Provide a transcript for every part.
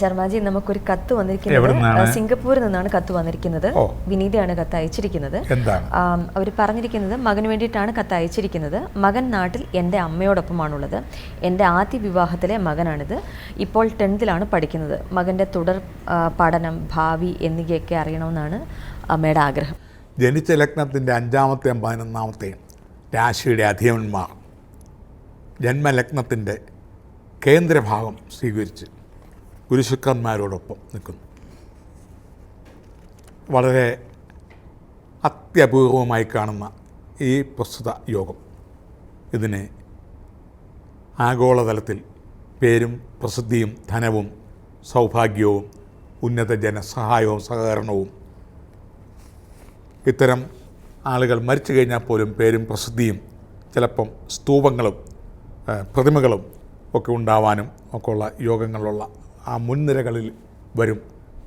ശർമാജി നമുക്കൊരു കത്ത് വന്നിരിക്കുന്നത്? സിംഗപ്പൂരിൽ നിന്നാണ് കത്ത് വന്നിരിക്കുന്നത്. വിനീതയാണ് കത്ത് അയച്ചിരിക്കുന്നത്. അവർ പറഞ്ഞിരിക്കുന്നത് മകന് വേണ്ടിയിട്ടാണ് കത്ത് അയച്ചിരിക്കുന്നത്. മകൻ നാട്ടിൽ എന്റെ അമ്മയോടൊപ്പമാണുള്ളത്. എന്റെ ആദ്യ വിവാഹത്തിലെ മകനാണിത്. ഇപ്പോൾ ടെൻത്തിലാണ് പഠിക്കുന്നത്. മകന്റെ തുടർ പഠനം ഭാവി എന്നിവയൊക്കെ അറിയണമെന്നാണ് അമ്മയുടെ ആഗ്രഹം. ജനിച്ച ലഗ്നത്തിന്റെ അഞ്ചാമത്തെയും പതിനൊന്നാമത്തെയും രാശിയുടെ അധിപന്മാർ ജന്മലഗ്നത്തിന്റെ കേന്ദ്രഭാഗം സ്വീകരിച്ച് ഗുരുശുക്രന്മാരോടൊപ്പം നിൽക്കുന്നു. വളരെ അത്യപൂർവമായി കാണുന്ന ഈ പ്രസ്തുത യോഗം. ഇതിനെ ആഗോളതലത്തിൽ പേരും പ്രസിദ്ധിയും ധനവും സൗഭാഗ്യവും ഉന്നത ജനസഹായവും സഹകരണവും ഇത്തരം ആളുകൾ മരിച്ചു കഴിഞ്ഞാൽ പോലും പേരും പ്രസിദ്ധിയും ചിലപ്പം സ്തൂപങ്ങളും പ്രതിമകളും ഒക്കെ ഉണ്ടാവാനും ഒക്കെയുള്ള യോഗങ്ങളുള്ള ആ മുൻനിരകളിൽ വരും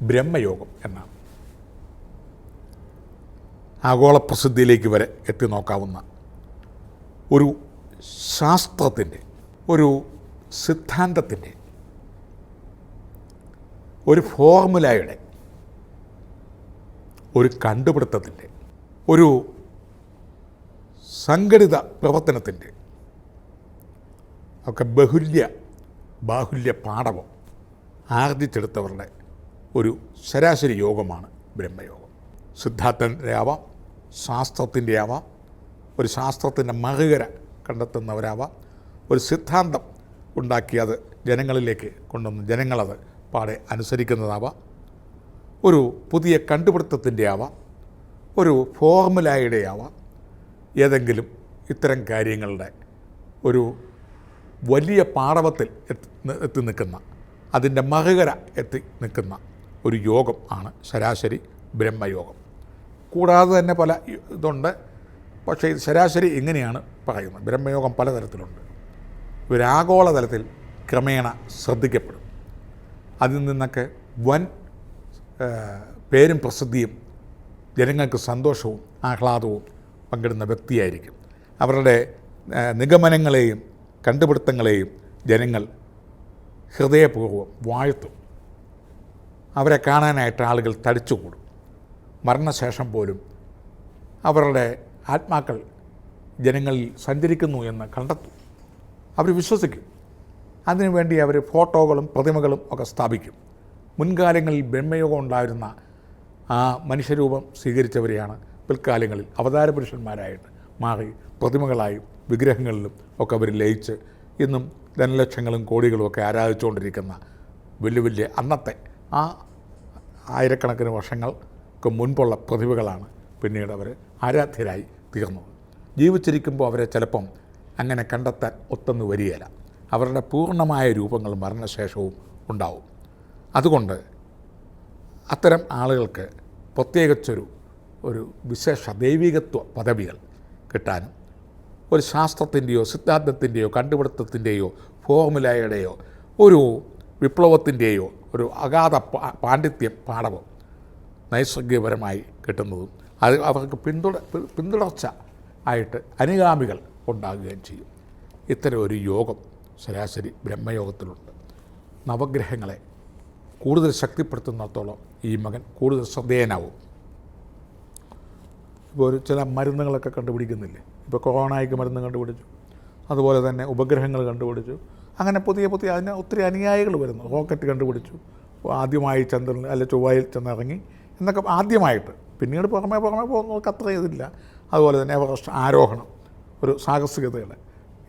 ബ്രഹ്മയോഗം എന്നാണ്. ആഗോള പ്രസിദ്ധിയിലേക്ക് വരെ എത്തി നോക്കാവുന്ന ഒരു ശാസ്ത്രത്തിന്റെ ഒരു സിദ്ധാന്തത്തിന്റെ ഒരു ഫോർമുലയുടെ ഒരു കണ്ടുപിടുത്തത്തിന്റെ ഒരു സംഘടിത പ്രവർത്തനത്തിന്റെ ഒക്കെ ബഹുല്യ ബാഹുല്യ പാഠവും ആർജിച്ചെടുത്തവരുടെ ഒരു ശരാശരി യോഗമാണ് ബ്രഹ്മയോഗം. സിദ്ധാർത്ഥന്റെ ആവാം ശാസ്ത്രത്തിന്റെ ആവാം ഒരു ശാസ്ത്രത്തിന്റെ മറുകര കണ്ടെത്തുന്നവരാവാം ഒരു സിദ്ധാന്തം ഉണ്ടാക്കി അത് ജനങ്ങളിലേക്ക് കൊണ്ടുവന്ന് ജനങ്ങളത് പാടെ അനുസരിക്കുന്നതാവാം ഒരു പുതിയ കണ്ടുപിടുത്തത്തിന്റെ ആവാം ഒരു ഫോർമുലയുടെ ആവാം ഏതെങ്കിലും ഇത്തരം കാര്യങ്ങളുടെ ഒരു വലിയ പാടവത്തിൽ എത്തി നിൽക്കുന്ന അതിന്റെ മറുകര എത്തി നിൽക്കുന്ന ഒരു യോഗം ആണ് ശരാശരി ബ്രഹ്മയോഗം. കൂടാതെ തന്നെ പല ഇതുണ്ട്. പക്ഷേ ഇത് ശരാശരി ഇങ്ങനെയാണ് പറയുന്നത്. ബ്രഹ്മയോഗം പലതരത്തിലുണ്ട്. ഇവരാഗോള തലത്തിൽ ക്രമേണ ശ്രദ്ധിക്കപ്പെടും. അതിൽ നിന്നൊക്കെ വൻ പേരും പ്രസിദ്ധിയും ജനങ്ങൾക്ക് സന്തോഷവും ആഹ്ലാദവും പങ്കിടുന്ന വ്യക്തിയായിരിക്കും. അവരുടെ നിഗമനങ്ങളെയും കണ്ടുപിടുത്തങ്ങളെയും ജനങ്ങൾ ഹൃദയപൂർവം വാഴ്ത്തും. അവരെ കാണാനായിട്ട് ആളുകൾ തടിച്ചുകൂടും. മരണശേഷം പോലും അവരുടെ ആത്മാക്കൾ ജനങ്ങളിൽ സഞ്ചരിക്കുന്നു എന്ന് കണ്ടെത്തും. അവർ വിശ്വസിക്കും. അതിനുവേണ്ടി അവർ ഫോട്ടോകളും പ്രതിമകളും ഒക്കെ സ്ഥാപിക്കും. മുൻകാലങ്ങളിൽ ബ്രഹ്മയോഗം ഉണ്ടായിരുന്ന ആ മനുഷ്യരൂപം സ്വീകരിച്ചവരെയാണ് പിൽക്കാലങ്ങളിൽ അവതാര പുരുഷന്മാരായിട്ട് മാറി പ്രതിമകളായും വിഗ്രഹങ്ങളിലും ഒക്കെ അവർ ലയിച്ച് ഇന്നും ധനലക്ഷങ്ങളും കോടികളും ഒക്കെ ആരാധിച്ചുകൊണ്ടിരിക്കുന്ന വലിയ വലിയ അന്നത്തെ ആ ആയിരക്കണക്കിന് വർഷങ്ങൾക്ക് മുൻപുള്ള പ്രതിഭകളാണ് പിന്നീട് അവർ ആരാധ്യരായി തീർന്നത്. ജീവിച്ചിരിക്കുമ്പോൾ അവരെ ചിലപ്പം അങ്ങനെ കണ്ടെത്താൻ ഒത്തൊന്ന് വരികയില്ല. അവരുടെ പൂർണമായ രൂപങ്ങൾ മരണശേഷവും ഉണ്ടാവും. അതുകൊണ്ട് അത്തരം ആളുകൾക്ക് പ്രത്യേകിച്ചൊരു ഒരു വിശേഷ ദൈവികത്വ പദവികൾ കിട്ടാനും ഒരു ശാസ്ത്രത്തിന്റെയോ സിദ്ധാന്തത്തിന്റെയോ കണ്ടുപിടുത്തത്തിന്റെയോ ഫോർമുലയുടെയോ ഒരു വിപ്ലവത്തിന്റെയോ ഒരു അഗാധ പാണ്ഡിത്യ പാഠവും നൈസർഗികപരമായി കിട്ടുന്നതും അത് അവർക്ക് പിന്തുട പിന്തുടർച്ച ആയിട്ട് അനുഗാമികൾ ഉണ്ടാകുകയും ചെയ്യും. ഇത്തരം ഒരു യോഗം ശരാശരി ബ്രഹ്മയോഗത്തിലുണ്ട്. നവഗ്രഹങ്ങളെ കൂടുതൽ ശക്തിപ്പെടുത്തുന്നിടത്തോളം ഈ മകൻ കൂടുതൽ ശ്രദ്ധേയനാവും. ഇപ്പോൾ ഒരു ചില മരുന്നുകളൊക്കെ കണ്ടുപിടിക്കുന്നില്ലേ? ഇപ്പോൾ കൊറോണയ്ക്ക് മരുന്ന് കണ്ടുപിടിച്ചു. അതുപോലെ തന്നെ ഉപഗ്രഹങ്ങൾ കണ്ടുപിടിച്ചു. അങ്ങനെ പുതിയ പുതിയ അതിന് ഒത്തിരി അനുയായികൾ വരുന്നു. റോക്കറ്റ് കണ്ടുപിടിച്ചു. ആദ്യമായി ചന്ദ്രൻ അല്ല ചൊവ്വയിൽ ചെന്നിറങ്ങി എന്നൊക്കെ ആദ്യമായിട്ട്. പിന്നീട് പുറമേ പുറമേ പോകുന്നവർക്ക് അത്ര ഇതില്ല. അതുപോലെ തന്നെ എവറസ്റ്റ് ആരോഹണം ഒരു സാഹസികതകൾ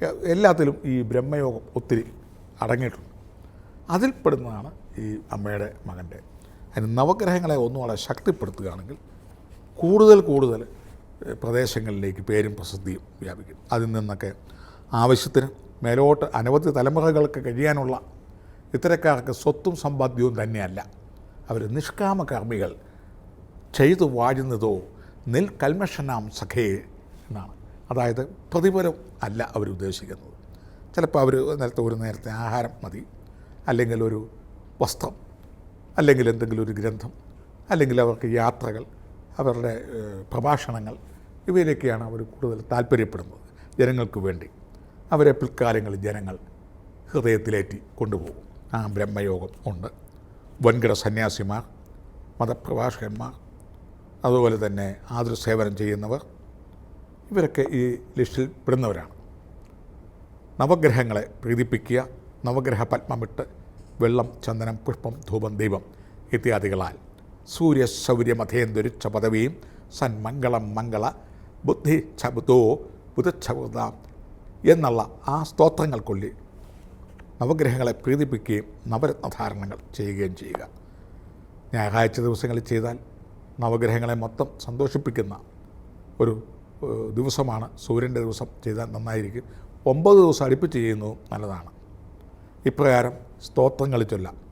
എ- എല്ലാത്തിലും ഈ ബ്രഹ്മയോഗം ഒത്തിരി അടങ്ങിയിട്ടുണ്ട്. അതിൽപ്പെടുന്നതാണ് ഈ അമ്മയുടെ മകന്റെ. അതിന് നവഗ്രഹങ്ങളെ ഒന്നുകൂടെ ശക്തിപ്പെടുത്തുകയാണെങ്കിൽ കൂടുതൽ കൂടുതൽ പ്രദേശങ്ങളിലേക്ക് പേരും പ്രസിദ്ധിയും വ്യാപിക്കും അതിൽ നിന്നൊക്കെ ആവശ്യത്തിന് മേലോട്ട് അനവധി തലമുറകൾക്ക് കഴിയാനുള്ള ഇത്തരക്കാർക്ക് സ്വത്തും സമ്പാദ്യവും തന്നെയല്ല. അവർ നിഷ്കാമ കർമ്മികൾ. ചെയ്തു വാഴുന്നതോ നിൽ കൽമഷനാം സഖേ എന്നാണ്. അതായത് പ്രതിഫലം അല്ല അവർ ഉദ്ദേശിക്കുന്നത്. ചിലപ്പോൾ അവർ നേരത്തെ ഒരു നേരത്തെ ആഹാരം മതി അല്ലെങ്കിൽ ഒരു വസ്ത്രം അല്ലെങ്കിൽ എന്തെങ്കിലും ഒരു ഗ്രന്ഥം അല്ലെങ്കിൽ അവർക്ക് യാത്രകൾ അവരുടെ പ്രഭാഷണങ്ങൾ. ഇവയിലൊക്കെയാണ് അവർ കൂടുതൽ താല്പര്യപ്പെടുന്നത്. ജനങ്ങൾക്ക് വേണ്ടി. അവരെ പിൽക്കാലങ്ങളിൽ ജനങ്ങൾ ഹൃദയത്തിലേറ്റി കൊണ്ടുപോകും. ആ ബ്രഹ്മയോഗം ഉണ്ട്. വൻകിട സന്യാസിമാർ മതപ്രഭാഷകന്മാർ അതുപോലെ തന്നെ ആതുരസേവനം ചെയ്യുന്നവർ. ഇവരൊക്കെ ഈ ലിസ്റ്റിൽ പെടുന്നവരാണ്. നവഗ്രഹങ്ങളെ പ്രീതിപ്പിക്കുക നവഗ്രഹ പത്മമിട്ട് വെള്ളം ചന്ദനം പുഷ്പം ധൂപം ദീപം ഇത്യാദികളാൽ സൂര്യ ശൗര്യമധേന്ദുരിച്ച പദവിയും സന്മംഗളം മംഗള ബുദ്ധി ഛബുദോ ബുധച്ചബുത എന്നുള്ള ആ സ്തോത്രങ്ങൾക്കൊല്ലി നവഗ്രഹങ്ങളെ പ്രീതിപ്പിക്കുകയും നവരത്നധാരണങ്ങൾ ചെയ്യുകയും ചെയ്യുക. ഞായറാഴ്ച ദിവസങ്ങളിൽ ചെയ്താൽ നവഗ്രഹങ്ങളെ മൊത്തം സന്തോഷിപ്പിക്കുന്ന ഒരു ദിവസമാണ് സൂര്യന്റെ ദിവസം. ചെയ്താൽ നന്നായിരിക്കും. ഒമ്പത് ദിവസം അടുപ്പിച്ച് ചെയ്യുന്നതും നല്ലതാണ്. ഇപ്രകാരം സ്തോത്രങ്ങൾ ചൊല്ലാം.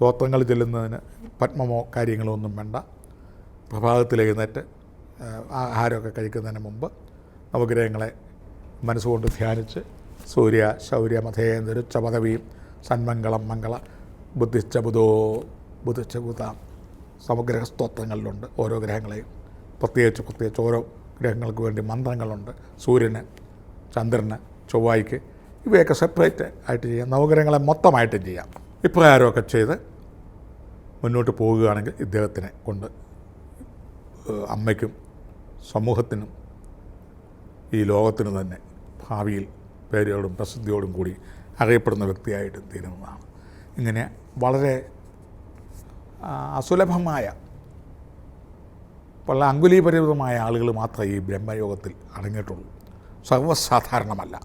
സ്തോത്രങ്ങൾ ചെല്ലുന്നതിന് പത്മമോ കാര്യങ്ങളോ ഒന്നും വേണ്ട. പ്രഭാതത്തിൽ എഴുന്നേറ്റ് ആഹാരമൊക്കെ കഴിക്കുന്നതിന് മുമ്പ് നവഗ്രഹങ്ങളെ മനസ്സുകൊണ്ട് ധ്യാനിച്ച് സൂര്യ ശൗര്യ മധേന്ദ്ര ചപദവിയും സന്മംഗളം മംഗള ബുദ്ധിച്ചബുധോ ബുദ്ധിച്ചബുധ സമഗ്രഹ സ്തോത്രങ്ങളിലുണ്ട് ഓരോ ഗ്രഹങ്ങളെയും. പ്രത്യേകിച്ച് പ്രത്യേകിച്ച് ഓരോ ഗ്രഹങ്ങൾക്ക് വേണ്ടി മന്ത്രങ്ങളുണ്ട്. സൂര്യന് ചന്ദ്രന് ചൊവ്വായ്ക്ക് ഇവയൊക്കെ സെപ്പറേറ്റ് ആയിട്ട് ചെയ്യാം. നവഗ്രഹങ്ങളെ മൊത്തമായിട്ടും ചെയ്യാം. ഇപ്രകാരമൊക്കെ ചെയ്ത് മുന്നോട്ട് പോകുകയാണെങ്കിൽ ഇദ്ദേഹത്തിനെ കൊണ്ട് അമ്മയ്ക്കും സമൂഹത്തിനും ഈ ലോകത്തിനു തന്നെ ഭാവിയിൽ പേരോടും പ്രസിദ്ധിയോടും കൂടി അറിയപ്പെടുന്ന വ്യക്തിയായിട്ട് തീരുന്നതാണ്. ഇങ്ങനെ വളരെ അസുലഭമായ വളരെ അങ്കുലീപരിതമായ ആളുകൾ മാത്രമേ ഈ ബ്രഹ്മയോഗത്തിൽ അടങ്ങിയിട്ടുള്ളൂ. സർവസാധാരണമല്ല.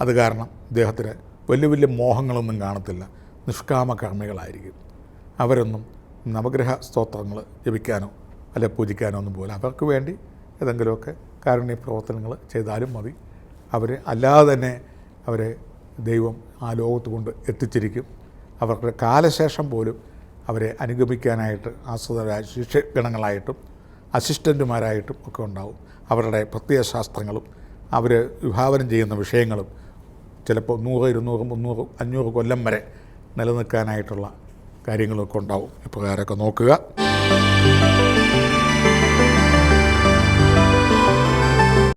അത് കാരണം ഇദ്ദേഹത്തിന് വലിയ വലിയ മോഹങ്ങളൊന്നും കാണത്തില്ല. നിഷ്കാമ കർമ്മികളായിരിക്കും. അവരൊന്നും നവഗ്രഹ സ്തോത്രങ്ങൾ ജപിക്കാനോ അല്ലെ പൂജിക്കാനോ ഒന്നും പോലെ അവർക്ക് വേണ്ടി ഏതെങ്കിലുമൊക്കെ കാരുണ്യ പ്രവർത്തനങ്ങൾ ചെയ്താലും മതി. അവർ അല്ലാതെ തന്നെ അവരെ ദൈവം ആ ലോകത്ത് കൊണ്ട് എത്തിച്ചിരിക്കും. അവരുടെ കാലശേഷം പോലും അവരെ അനുഗമിക്കാനായിട്ട് ആശ്രിതരായ ശിഷ്യഗണങ്ങളായിട്ടും അസിസ്റ്റന്റുമാരായിട്ടും ഒക്കെ ഉണ്ടാവും. അവരുടെ പ്രത്യേക ശാസ്ത്രങ്ങളും അവർ വിഭാവനം ചെയ്യുന്ന വിഷയങ്ങളും ചിലപ്പോൾ നൂറ് ഇരുന്നൂറ് മുന്നൂറ് അഞ്ഞൂറ് കൊല്ലം വരെ നിലനിൽക്കാനായിട്ടുള്ള കാര്യങ്ങളൊക്കെ ഉണ്ടാവും. കാരൊക്കെ നോക്കുക.